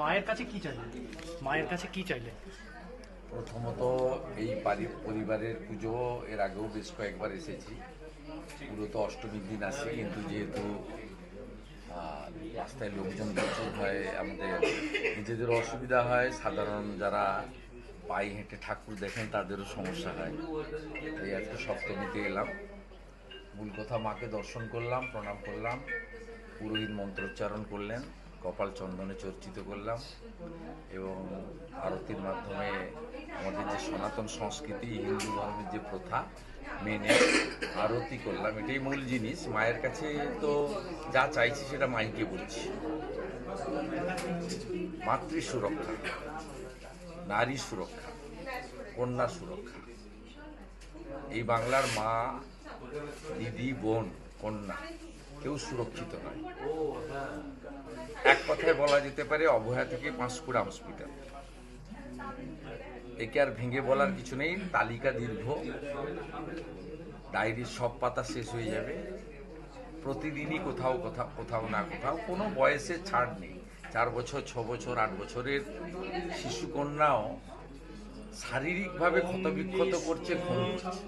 মায়ের কাছে কি চাইলেন মায়ের কাছে কি চাইলেন প্রথমত এই পারি- পরিবারের পুজো এর আগেও বেশ কয়েকবার এসেছি। পুরো তো অষ্টমীর দিন আসি কিন্তু যেহেতু রাস্তায় লোকজন প্রচুর হয়, আমাদের নিজেদের অসুবিধা হয়। সাধারণ যারা পায়ে হেঁটে ঠাকুর দেখেন, তাদেরও সমস্যা হয়। এই আজকে সপ্তমীতে এলাম। মূল কথা মাকে দর্শন করলাম, প্রণাম করলাম। পুরোহিত মন্ত্রোচ্চারণ করলেন। কপাল চন্দনে চর্চিত করলাম এবং আরতির মাধ্যমে আমাদের যে সনাতন সংস্কৃতি, হিন্দু ধর্মের যে প্রথা, মেনে আরতি করলাম। এটাই মূল জিনিস। মায়ের কাছে তো যা চাইছি সেটা মাইকে বলছি। মাতৃ সুরক্ষা, নারী সুরক্ষা, কন্যা সুরক্ষা। এই বাংলার মা, দিদি, বোন, কন্যা কেউ সুরক্ষিত নয়। এক কথায় বলা যেতে পারে অবহেলা থেকে পাঁশকুড়া হসপিটাল। একে আর ভেঙে বলার কিছু নেই, তালিকা দীর্ঘ। ডায়েরির সব পাতা শেষ হয়ে যাবে। প্রতিদিনই কোথাও কোথাও কোথাও না কোথাও কোনো বয়সে ছাড় নেই। চার বছর, ছ বছর, আট বছরের শিশুকন্যাও শারীরিকভাবে ক্ষতবিক্ষত করছে খুন করছে